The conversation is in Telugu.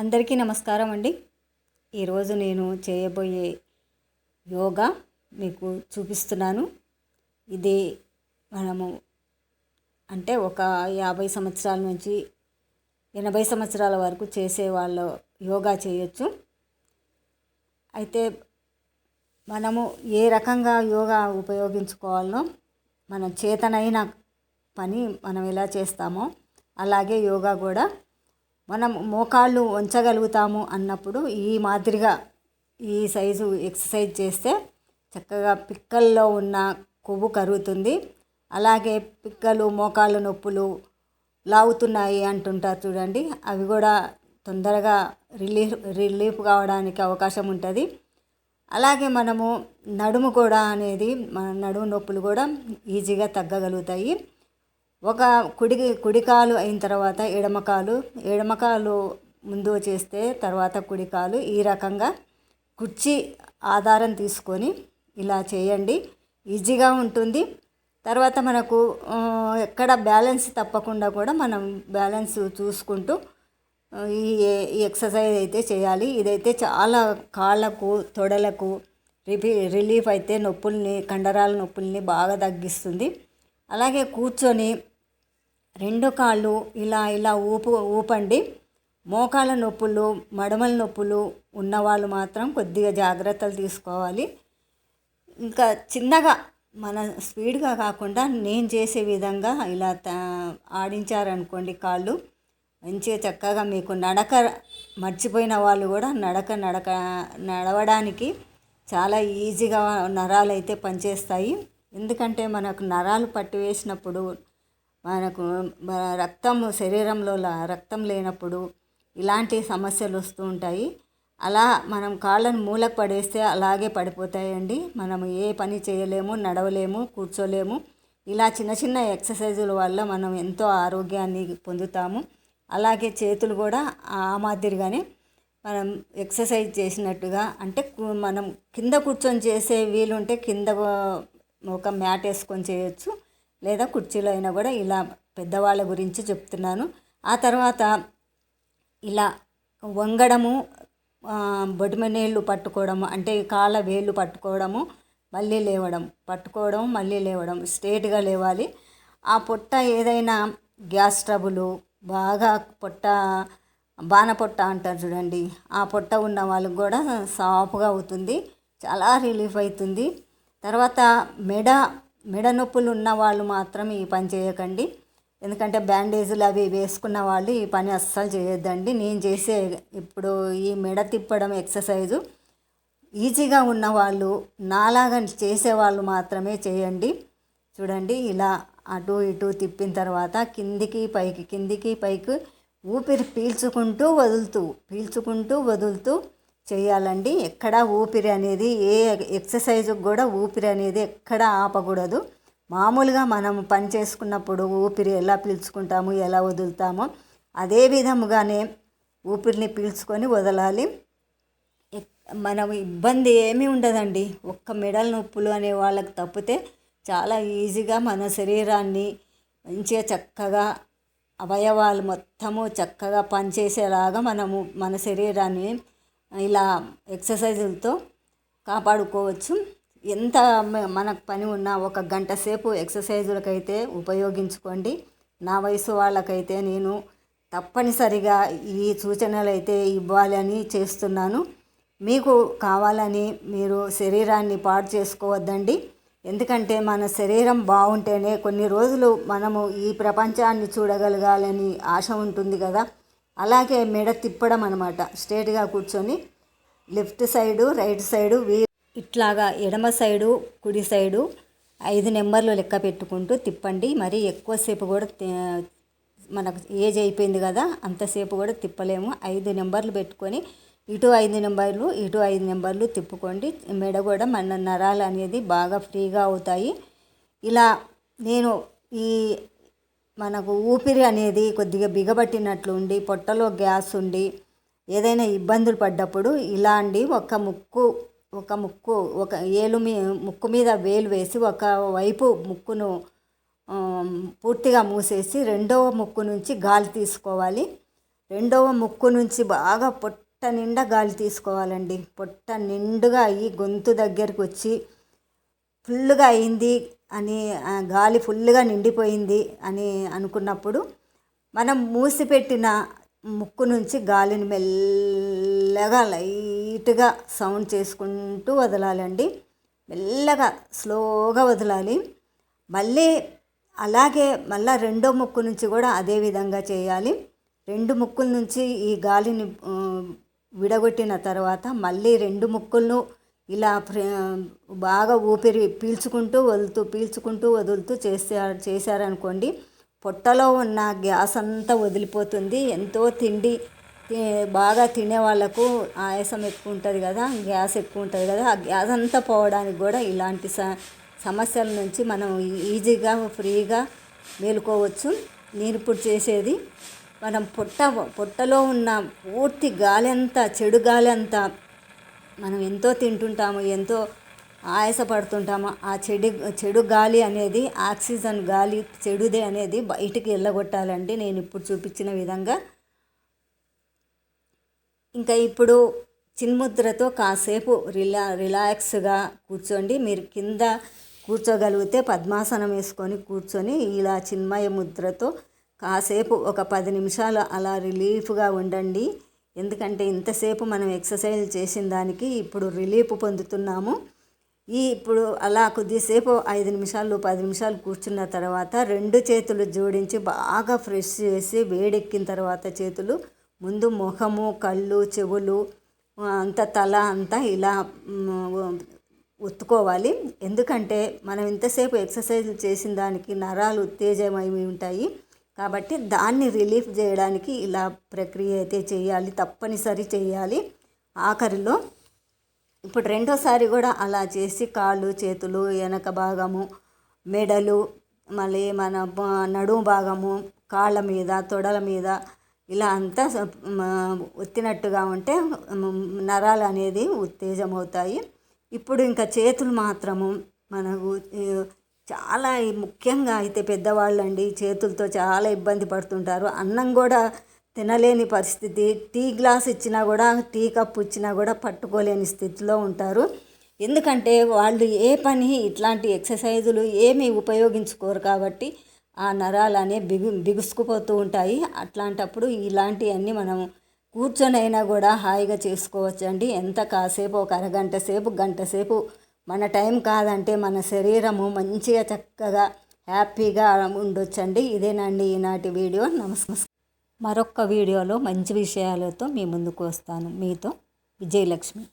అందరికీ నమస్కారం అండి. ఈరోజు నేను చేయబోయే యోగా మీకు చూపిస్తున్నాను. ఇది మనము అంటే ఒక యాభై సంవత్సరాల నుంచి ఎనభై సంవత్సరాల వరకు చేసే వాళ్ళు యోగా చేయొచ్చు. అయితే మనము ఏ రకంగా యోగా ఉపయోగించుకోవాలో మన చేతనైన పని మనం ఎలా చేస్తామో అలాగే యోగా కూడా మనం మోకాళ్ళు వంచగలుగుతాము అన్నప్పుడు ఈ మాదిరిగా ఈ సైజు ఎక్సర్సైజ్ చేస్తే చక్కగా పిక్కల్లో ఉన్న కొవ్వు కరుగుతుంది. అలాగే పిక్కలు మోకాళ్ళ నొప్పులు లాగుతున్నాయి అంటుంటారు చూడండి. అవి కూడా తొందరగా రిలీఫ్ రిలీఫ్ కావడానికి అవకాశం ఉంటుంది. అలాగే మనము నడుము కూడా అనేది మన నడుము నొప్పులు కూడా ఈజీగా తగ్గగలుగుతాయి. ఒక కుడి కుడికాలు అయిన తర్వాత ఎడమకాలు ఎడమకాలు ముందు చేస్తే తర్వాత కుడికాలు. ఈ రకంగా కుర్చీ ఆధారం తీసుకొని ఇలా చేయండి. ఈజీగా ఉంటుంది. తర్వాత మనకు ఎక్కడ బ్యాలెన్స్ తప్పకుండా కూడా మనం బ్యాలెన్స్ చూసుకుంటూ ఈ ఎక్సర్సైజ్ అయితే చేయాలి. ఇదైతే చాలా కాళ్ళకు తొడలకు రిపీ రిలీఫ్ అయితే నొప్పుల్ని కండరాల నొప్పుల్ని బాగా తగ్గిస్తుంది. అలాగే కూర్చొని రెండు కాళ్ళు ఇలా ఇలా ఊపు ఊపండి. మోకాళ్ళ నొప్పులు మడమల నొప్పులు ఉన్నవాళ్ళు మాత్రం కొద్దిగా జాగ్రత్తలు తీసుకోవాలి. ఇంకా చిన్నగా మన స్పీడ్గా కాకుండా నేను చేసే విధంగా ఇలా ఆడించారనుకోండి కాళ్ళు. మంచిగా చక్కగా మీకు నడక మర్చిపోయిన వాళ్ళు కూడా నడక నడక నడవడానికి చాలా ఈజీగా నరాలు అయితే పనిచేస్తాయి. ఎందుకంటే మనకు నరాలు పట్టివేసినప్పుడు మనకు మన రక్తం శరీరంలో రక్తం లేనప్పుడు ఇలాంటి సమస్యలు వస్తూ ఉంటాయి. అలా మనం కాళ్ళను మూలకు పడేస్తే అలాగే పడిపోతాయండి. మనం ఏ పని చేయలేము నడవలేము కూర్చోలేము. ఇలా చిన్న చిన్న ఎక్సర్సైజుల వల్ల మనం ఎంతో ఆరోగ్యాన్ని పొందుతాము. అలాగే చేతులు కూడా ఆ మాదిరిగానే మనం ఎక్సర్సైజ్ చేసినట్టుగా అంటే మనం కింద కూర్చొని చేసే వీలుంటే కింద ఒక మ్యాట్ వేసుకొని చేయొచ్చు. లేదా కుర్చీలో అయినా కూడా ఇలా పెద్దవాళ్ళ గురించి చెప్తున్నాను. ఆ తర్వాత ఇలా వంగడము ఆ, బొడిమ నీళ్ళు పట్టుకోవడము అంటే కాళ్ళ వేళ్ళు పట్టుకోవడము మళ్ళీ లేవడం పట్టుకోవడం మళ్ళీ లేవడం స్ట్రేట్గా లేవాలి. ఆ పొట్ట ఏదైనా గ్యాస్ ట్రబులు బాగా పొట్ట బాణ పొట్ట అంటారు చూడండి ఆ పొట్ట ఉన్న వాళ్ళకి కూడా సాఫ్గా అవుతుంది చాలా రిలీఫ్ అవుతుంది. తర్వాత మెడ మెడ నొప్పులు ఉన్న వాళ్ళు మాత్రం ఈ పని చేయకండి. ఎందుకంటే బ్యాండేజీలు అవి వేసుకున్న వాళ్ళు ఈ పని అస్సలు చేయొద్దండి. నేను చేసే ఇప్పుడు ఈ మెడ తిప్పడం ఎక్సర్సైజు ఈజీగా ఉన్నవాళ్ళు నాలాగా చేసేవాళ్ళు మాత్రమే చేయండి. చూడండి ఇలా అటు ఇటు తిప్పిన తర్వాత కిందికి పైకి కిందికి పైకి ఊపిరి పీల్చుకుంటూ వదులుతూ పీల్చుకుంటూ వదులుతూ చేయాలండి. ఎక్కడ ఊపిరి అనేది ఏ ఎక్సర్సైజ్కి కూడా ఊపిరి అనేది ఎక్కడ ఆపకూడదు. మామూలుగా మనం పని చేసుకున్నప్పుడు ఊపిరి ఎలా పీల్చుకుంటాము ఎలా వదులుతామో అదే విధముగానే ఊపిరిని పీల్చుకొని వదలాలి. మనం ఇబ్బంది ఏమీ ఉండదండి. ఒక్క మెడల నొప్పులు అనే వాళ్ళకి తప్పితే చాలా ఈజీగా మన శరీరాన్ని మంచిగా చక్కగా అవయవాలు మొత్తము చక్కగా పనిచేసేలాగా మనము మన శరీరాన్ని ఇలా ఎక్సర్సైజులతో కాపాడుకోవచ్చు. ఎంత మనకు పని ఉన్నా ఒక గంట సేపు ఎక్సర్సైజులకైతే ఉపయోగించుకోండి. నా వయసు వాళ్ళకైతే నేను తప్పనిసరిగా ఈ సూచనలు అయితే ఇవ్వాలని చేస్తున్నాను. మీకు కావాలని మీరు శరీరాన్ని పాడు చేసుకోవద్దండి. ఎందుకంటే మన శరీరం బాగుంటేనే కొన్ని రోజులు మనము ఈ ప్రపంచాన్ని చూడగలగాలని ఆశ ఉంటుంది కదా. అలాగే మెడ తిప్పడం అనమాట స్ట్రేట్గా కూర్చొని లెఫ్ట్ సైడు రైట్ సైడు వీ ఇట్లాగా ఎడమ సైడు కుడి సైడు ఐదు నెంబర్లు లెక్క పెట్టుకుంటూ తిప్పండి. మరి ఎక్కువసేపు కూడా మనకు ఏజ్ అయిపోయింది కదా అంతసేపు కూడా తిప్పలేము. ఐదు నెంబర్లు పెట్టుకొని ఇటు ఐదు నెంబర్లు ఇటు ఐదు నెంబర్లు తిప్పుకోండి. మెడ కూడా మన నరాలు అనేది బాగా ఫ్రీగా అవుతాయి. ఇలా నేను ఈ మనకు ఊపిరి అనేది కొద్దిగా బిగబట్టినట్లు ఉండి పొట్టలో గ్యాస్ ఉండి ఏదైనా ఇబ్బందులు పడ్డప్పుడు ఇలాంటి ఒక ముక్కు ఒక ముక్కు ఒక ఏలు మీ ముక్కు మీద వేలు వేసి ఒక వైపు ముక్కును పూర్తిగా మూసేసి రెండవ ముక్కు నుంచి గాలి తీసుకోవాలి. రెండవ ముక్కు నుంచి బాగా పొట్ట నిండా గాలి తీసుకోవాలండి. పొట్ట నిండుగా అయ్యి గొంతు దగ్గరికి వచ్చి ఫుల్గా అయింది. అని గాలి ఫుల్గా నిండిపోయింది అని అనుకున్నప్పుడు మనం మూసిపెట్టిన ముక్కు నుంచి గాలిని మెల్లగా లైట్గా సౌండ్ చేసుకుంటూ వదలాలండి. మెల్లగా స్లోగా వదలాలి. మళ్ళీ అలాగే మళ్ళీ రెండో ముక్కు నుంచి కూడా అదే విధంగా చేయాలి. రెండు ముక్కుల నుంచి ఈ గాలిని విడగొట్టిన తర్వాత మళ్ళీ రెండు ముక్కులను ఇలా బాగా ఊపిరి పీల్చుకుంటూ వదులుతూ పీల్చుకుంటూ వదులుతూ చేసారు చేశారనుకోండి పొట్టలో ఉన్న గ్యాస్ అంతా వదిలిపోతుంది. ఎంతో తిండి బాగా తినే వాళ్ళకు ఆయాసం ఎక్కువ ఉంటుంది కదా గ్యాస్ ఎక్కువ ఉంటుంది కదా ఆ గ్యాస్ అంతా పోవడానికి కూడా ఇలాంటి స సమస్యల నుంచి మనం ఈజీగా ఫ్రీగా మేలుకోవచ్చు. నేను ఇప్పుడు చేసేది మనం పొట్ట పొట్టలో ఉన్న పూర్తి గాలి అంతా చెడు గాలి అంతా మనం ఎంతో తింటుంటాము ఎంతో ఆయాసపడుతుంటాము ఆ చెడు చెడు గాలి అనేది ఆక్సిజన్ గాలి చెడుదే అనేది బయటికి వెళ్ళగొట్టాలండి నేను ఇప్పుడు చూపించిన విధంగా ఇంకా ఇప్పుడు చిన్ముద్రతో కాసేపు రిలా రిలాక్స్గా కూర్చోండి. మీరు కింద కూర్చోగలిగితే పద్మాసనం వేసుకొని కూర్చొని ఇలా చిన్మయ ముద్రతో కాసేపు ఒక పది నిమిషాలు అలా రిలీఫ్గా ఉండండి. ఎందుకంటే ఇంతసేపు మనం ఎక్సర్సైజ్ చేసిన దానికి ఇప్పుడు రిలీఫ్ పొందుతున్నాము. ఈ ఇప్పుడు అలా కొద్దిసేపు ఐదు నిమిషాలు పది నిమిషాలు కూర్చున్న తర్వాత రెండు చేతులు జోడించి బాగా ఫ్రెష్ చేసి వేడెక్కిన తర్వాత చేతులు ముందు ముఖము కళ్ళు చెవులు అంత తల అంతా ఇలా ఒత్తుకోవాలి. ఎందుకంటే మనం ఇంతసేపు ఎక్సర్సైజ్ చేసిన దానికి నరాలు ఉత్తేజమై ఉంటాయి. కాబట్టి దాన్ని రిలీఫ్ చేయడానికి ఇలా ప్రక్రియ అయితే చేయాలి తప్పనిసరి చేయాలి. ఆఖరిలో ఇప్పుడు రెండోసారి కూడా అలా చేసి కాళ్ళు చేతులు వెనక భాగము మెడలు మళ్ళీ మన నడుము భాగము కాళ్ళ మీద తొడల మీద ఇలా అంతా ఒత్తినట్టుగా ఉంటే నరాలు అనేది ఉత్తేజమవుతాయి. ఇప్పుడు ఇంకా చేతులు మాత్రము మనకు చాలా ముఖ్యంగా అయితే పెద్దవాళ్ళు అండి చేతులతో చాలా ఇబ్బంది పడుతుంటారు. అన్నం కూడా తినలేని పరిస్థితి. టీ గ్లాస్ ఇచ్చినా కూడా టీ కప్పు ఇచ్చినా కూడా పట్టుకోలేని స్థితిలో ఉంటారు. ఎందుకంటే వాళ్ళు ఏ పని ఇట్లాంటి ఎక్సర్సైజులు ఏమి ఉపయోగించుకోరు కాబట్టి ఆ నరాలు అనే బిగు బిగుసుకుపోతూ ఉంటాయి. అట్లాంటప్పుడు ఇలాంటివన్నీ మనం కూర్చొనైనా కూడా హాయిగా చేసుకోవచ్చండి. ఎంత కాసేపు ఒక అరగంట సేపు గంట సేపు మన టైం కాదంటే మన శరీరము మంచిగా చక్కగా హ్యాపీగా ఉండొచ్చండి. ఇదేనండి ఈనాటి వీడియో. నమస్కారం. మరొక వీడియోలో మంచి విషయాలతో మీ ముందుకు వస్తాను. మీతో విజయలక్ష్మి.